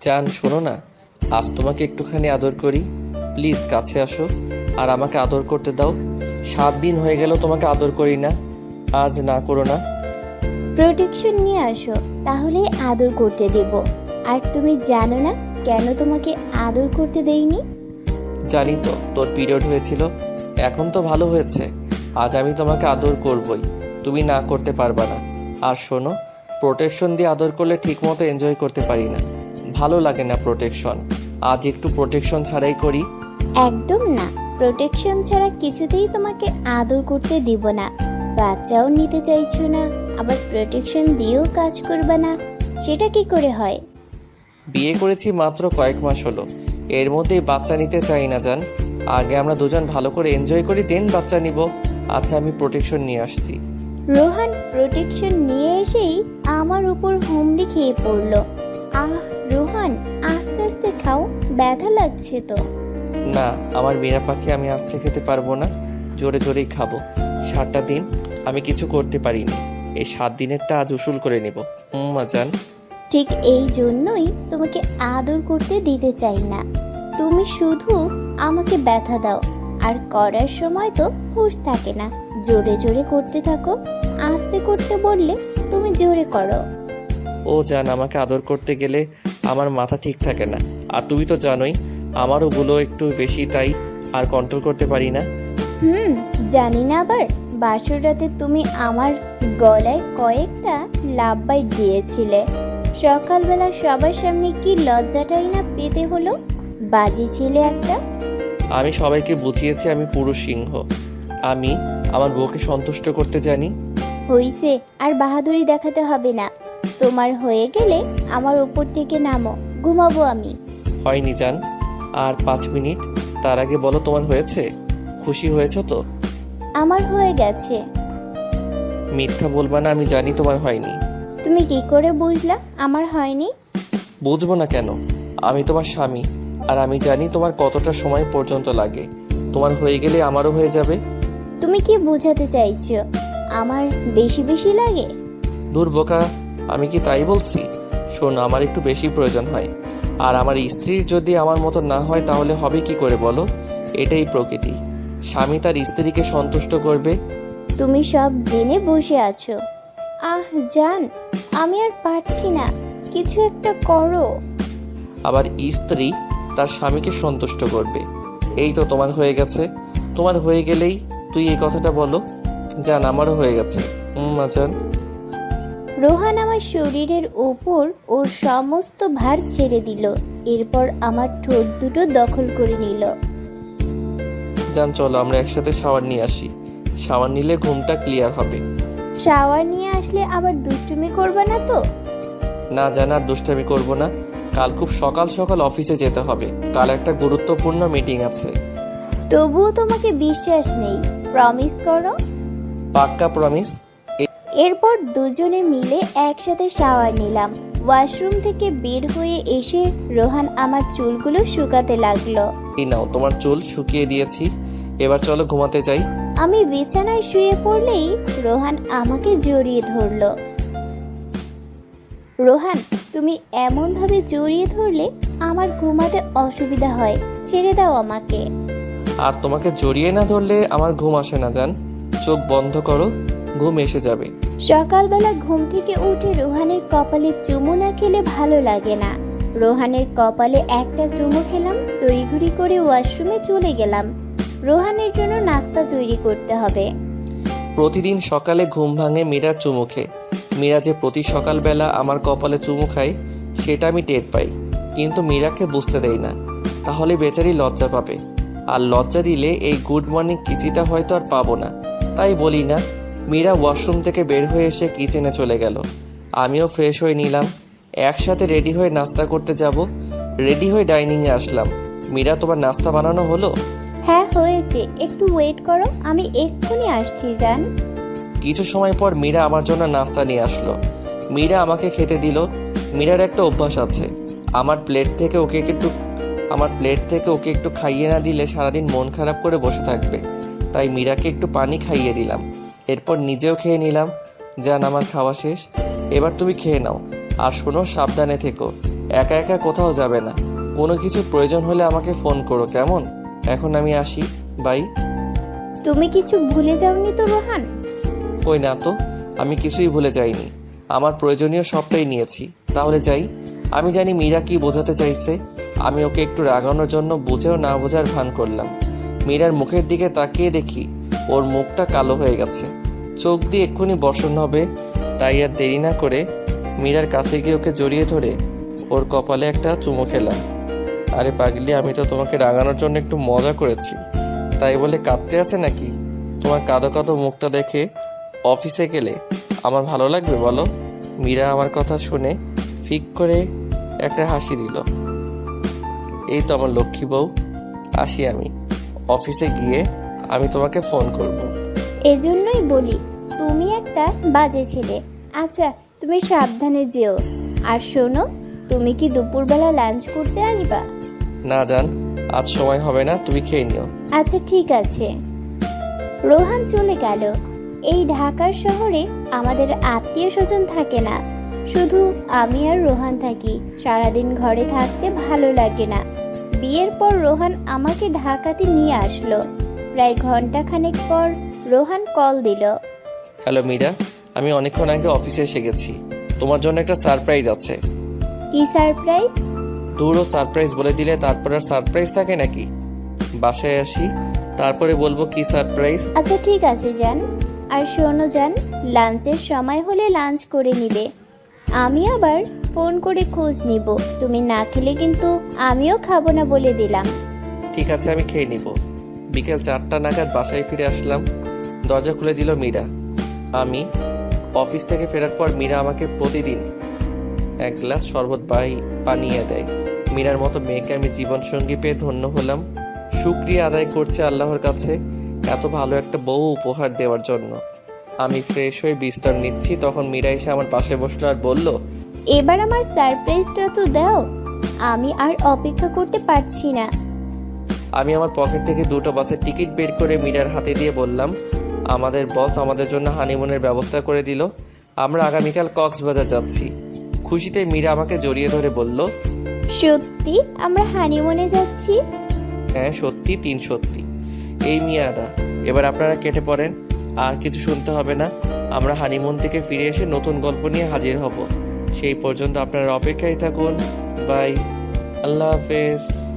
চান শোনো না। আজ তোমাকে একটুখানি আদর করি। প্লিজ কাছে আসো। আর আমাকে আদর করতে দাও। সাত দিন হয়ে গেল তোমাকে আদর করি না। আজ না করো না। প্রোটেকশন নিয়ে আসো। তাহলে আদর করতে দেব। আর তুমি জানো না কেন তোমাকে আদর করতে দেইনি? জানি তো তোর পিরিয়ড হয়েছিল। এখন তো ভালো হয়েছে। আজ আমি তোমাকে আদর করবই। তুমি না করতে পারবা না। আর শোনো প্রোটেকশন দিয়ে আদর করলে ঠিকমতো এনজয় করতে পারি না। ভালো লাগে না প্রোটেকশন আজ একটু প্রোটেকশন ছাড়াই করি। একদম না। প্রোটেকশন ছাড়া কিছুতেই তোমাকে আদর করতে দিব না। বাচ্চাও নিতে চাইছো না আবার প্রোটেকশন দিয়েও কাজ করবে না। সেটা কি করে হয়? বিয়ে করেছি মাত্র কয়েক মাস হলো। এর মধ্যেই বাচ্চা নিতে চাই না জান। আগে আমরা দুজন ভালো করে এনজয় করি দেন বাচ্চা নিব। আচ্ছা আমি প্রোটেকশন নিয়ে আসছি। রোহান প্রোটেকশন নিয়ে এসেই আমার উপর হুমড়ি খেয়ে পড়ল। আহ রোহান আস্তে আস্তে খাও ব্যথা লাগছে তো। না আমার বিনা পাখি আমি আস্তে খেতে পারব না জোরে জোরেই খাব। সাতটা দিন আমি কিছু করতে পারিনি। এই সাত দিনেরটা আজ উসুল করে নিব। উম্মা জান। ঠিক এই জন্যই তোমাকে আদর করতে দিতে চাই না। তুমি শুধু আমাকে ব্যথা দাও আর করার সময় তো হুঁশ থাকে না। জোরে জোরে করতে থাকো আস্তে করতে বললে তুমি জোরে করো। ও জান আমাকে আদর করতে গেলে আমার মাথা ঠিক থাকে না। আর তুমি তো জানোই আমারও গুলো একটু বেশি তাই আর কন্ট্রোল করতে পারি না। হুম জানি না আবার। বাসর রাতে তুমি আমার গলায় কয়েকটা লাভ বাইট দিয়েছিলে। সকালবেলা সবার সামনে কি লজ্জাটাই না পেতে হলো? বাজি ছিলে একটা। আমি সবাইকে বুঝিয়েছি আমি পুরুষ সিংহ। আমি আমার বউকে সন্তুষ্ট করতে জানি। হইছে আর বাহাদুরি দেখাতে হবে না। তোমার হয়ে গেলে আমার উপর থেকে নামো ঘুমাবো আমি। হয়নি জান আর পাঁচ মিনিট তার আগে বলো তোমার হয়েছে? খুশি হয়েছো তো? আমার হয়ে গেছে। মিথ্যা বলবা না আমি জানি তোমার হয়নি। তুমি কি করে বুঝলা আমার হয়নি? বুঝব না কেন? আমি তোমার স্বামী আর আমি জানি তোমার কতটা সময় পর্যন্ত লাগে। তোমার হয়ে গেলে আমারও হয়ে যাবে। তুমি কি বোঝাতে চাইছো? আমার বেশি বেশি লাগে? দূর বোকা আমি কি তাই বলছি? শোন আমার একটু বেশি প্রয়োজন হয়। আর আমার স্ত্রীর যদি আমার মতো না হয় তাহলে হবে কি করে বলো? এটাই প্রকৃতি। স্বামী তার স্ত্রীকে সন্তুষ্ট করবে। তুমি সব জেনে বসে আছো। আহ জান আমি আর পারছি না। কিছু একটা করো। আবার স্ত্রী তার স্বামীকে সন্তুষ্ট করবে। এই তো তোমার হয়ে গেছে। তোমার হয়ে গেলেই তুই এই কথাটা বলো। জান আমারও হয়ে গেছে। হুম জান রোহান আমার শরীরের ওপর ওর সমস্ত ভার ছেড়ে দিল। এরপর আমার ঠোঁট দুটো দখল করে নিল। জান চলো আমরা একসাথে শাওয়ার নিয়ে আসি। শাওয়ার নিলে ঘুমটা ক্লিয়ার হবে। শাওয়ার নিয়ে আসলে আবার দুষ্টুমি করবে না তো? না জান আর দুষ্টামি করব না। কাল খুব সকাল সকাল অফিসে যেতে হবে। কাল একটা গুরুত্বপূর্ণ মিটিং আছে। তবুও তোমাকে বিশ্বাস নেই। প্রমিস করো। পাক্কা প্রমিস এরপর দুজনে মিলে একসাথে শাওয়ার নিলাম। ওয়াশরুম থেকে বের হয়ে এসে রোহান আমার চুলগুলো শুকাতে লাগল। এই নাও তোমার চুল শুকিয়ে দিয়েছি। এবার চলো ঘুমাতে যাই। আমি বিছানায় শুয়ে পড়লেই রোহান আমাকে জড়িয়ে ধরলো। রোহান তুমি এমনভাবে জড়িয়ে ধরলে আমার ঘুমাতে অসুবিধা হয়। ছেড়ে দাও আমাকে। আর তোমাকে জড়িয়ে না ধরলে আমার ঘুম আসে না জান। চোখ বন্ধ করো। ঘুম এসে যাবে। সকালবেলা ঘুম থেকে উঠে রোহানের কপালে চুমু না খেলে ভালো লাগে না। রোহানের কপালে একটা চুমু খেলাম তড়িঘড়ি করে ওয়াশরুমে চলে গেলাম। রোহানের জন্য নাস্তা তৈরি করতে হবে। প্রতিদিন সকালে ঘুম ভাঙে মীরার চুমুখে মীরা যে প্রতি সকালবেলা আমার কপালে চুমু খায় সেটা আমি টের পাই। কিন্তু মীরাকে বুঝতে দেই না। তাহলে বেচারি লজ্জা পাবে। আর লজ্জা দিলে এই গুড মর্নিং কিসিটা হয়তো আর পাবো না। তাই বলি না মীরা ওয়াশরুম থেকে বের হয়ে এসে কিচেনে চলে গেল। আমিও ফ্রেশ হয়ে নিলাম। একসাথে রেডি হয়ে নাস্তা করতে যাব। রেডি হয়ে ডাইনিংয়ে আসলাম। মীরা তোমার নাস্তা বানানো হলো? হ্যাঁ হয়েছে। একটু ওয়েট করো আমি এক্ষুনি আসছি জান। কিছু সময় পর মীরা আমার জন্য নাস্তা নিয়ে আসলো। মীরা আমাকে খেতে দিল। মীরার একটা অভ্যাস আছে। আমার প্লেট থেকে ওকে একটু আমার প্লেট থেকে ওকে একটু খাইয়ে না দিলে সারাদিন মন খারাপ করে বসে থাকবে। তাই মীরাকে একটু পানি খাইয়ে দিলাম। এরপর নিজেও খেয়ে নিলাম। যান আমার খাওয়া শেষ। এবার তুমি খেয়ে নাও। আর শোনো সাবধানে থেকো। একা একা কোথাও যাবে না। কোনো কিছু প্রয়োজন হলে আমাকে ফোন করো কেমন? এখন আমি আসি। বাই। তুমি কিছু ভুলে যাওনি তো রোহান? কই না তো আমি কিছুই ভুলে যাইনি। আমার প্রয়োজনীয় সবটাই নিয়েছি। তাহলে যাই। আমি জানি মীরা কি বোঝাতে চাইছে। আমি ওকে একটু রাগানোর জন্য বুঝেও না বোঝার ভান করলাম। মীরার মুখের দিকে তাকিয়ে দেখি ওর মুখটা কালো হয়ে গেছে। চোখ দিয়ে এক্ষুনি বর্ষণ হবে, তাই আর দেরি না করে মীরার কাছে গিয়ে ওকে জড়িয়ে ধরে ওর কপালে একটা চুমো খেলাম। আরে পাগলি, আমি তো তোমাকে রাগানোর জন্য একটু মজা করেছি। তাই বলে কাঁদতে আছে নাকি? তোমার কাঁদো কাঁদো মুখটা দেখে অফিসে গেলে আমার ভালো লাগবে বলো? মীরা আমার কথা শুনে ফিক করে একটা হাসি দিল। এই তো আমার লক্ষ্মী বউ, আসি আমি। অফিসে গিয়ে আমি তোমাকে ফোন করব। এজন্যই বলি তুমি একটা বাজে ছেলে। আচ্ছা তুমি সাবধানে যেও। আর শোনো তুমি কি দুপুরবেলা লাঞ্চ করতে আসবা? না জান আজ সময় হবে না তুমি খেয়ে নিও। আচ্ছা ঠিক আছে। রোহান চলে গেল। এই ঢাকার শহরে আমাদের আত্মীয় স্বজন থাকে না। শুধু আমি আর রোহান থাকি। সারাদিন ঘরে থাকতে ভালো লাগে না। বিয়ের পর রোহান আমাকে ঢাকাতে নিয়ে আসলো। প্রায় ঘণ্টা খানেক পর রোহান কল দিল। হ্যালো মীরা আমি অনেকক্ষণ আগে অফিসে এসে গেছি। তোমার জন্য একটা সারপ্রাইজ আছে। কি সারপ্রাইজ দূরও সারপ্রাইজ বলে দিলে তারপর আর সারপ্রাইজ থাকে নাকি? বাসায় আসি তারপরে বলব কি সারপ্রাইজ আচ্ছা ঠিক আছে যান আর শোনো যান লাঞ্চের সময় হলে লাঞ্চ করে নিবে। আমি আবার ফোন করে খোঁজ নিব। তুমি না খেলে কিন্তু আমিও খাব না বলে দিলাম। ঠিক আছে আমি খেয়ে নিব। বিকেল চারটা নাগাদ বাসায় ফিরে আসলাম। দরজা খুলে দিল মীরা। আমি অফিস থেকে ফেরার পর মীরা আমাকে প্রতিদিন এক গ্লাস শরবত বাই বানিয়ে দেয়। মীরার মতো মেয়েকে আমি জীবনসঙ্গী পেয়ে ধন্য হলাম। শুক্রিয়া আদায় করছে আল্লাহর কাছে এত ভালো একটা বউ উপহার দেওয়ার জন্য। আমি ফ্রেশ হয়ে বিশ্রাম নিচ্ছি তখন মীরা এসে আমার পাশে বসল আর বলল এবার আমার সারপ্রাইজটা তো দাও। আমি আর অপেক্ষা করতে পারছি না। আমি আমার পকেট থেকে দুটো বাসের টিকিট বের করে মীরার হাতে দিয়ে বললাম আমাদের বস আমাদের জন্য হানিমুনের ব্যবস্থা করে দিল। আমরা আগামীকাল কক্সবাজার যাচ্ছি। খুশিতে মীরা আমাকে জড়িয়ে ধরে বলল সত্যি? আমরা হানিমুনে যাচ্ছি? হ্যাঁ সত্যি তিন সত্যি। এই মিয়াদা এবার আপনারা কেটে পড়েন। আর কিছু শুনতে হবে না। আমরা হানিমুন থেকে ফিরে এসে নতুন গল্প নিয়ে হাজির হব। সেই পর্যন্ত আপনারা অপেক্ষায় থাকুন। বাই। আল্লাহ হাফেজ।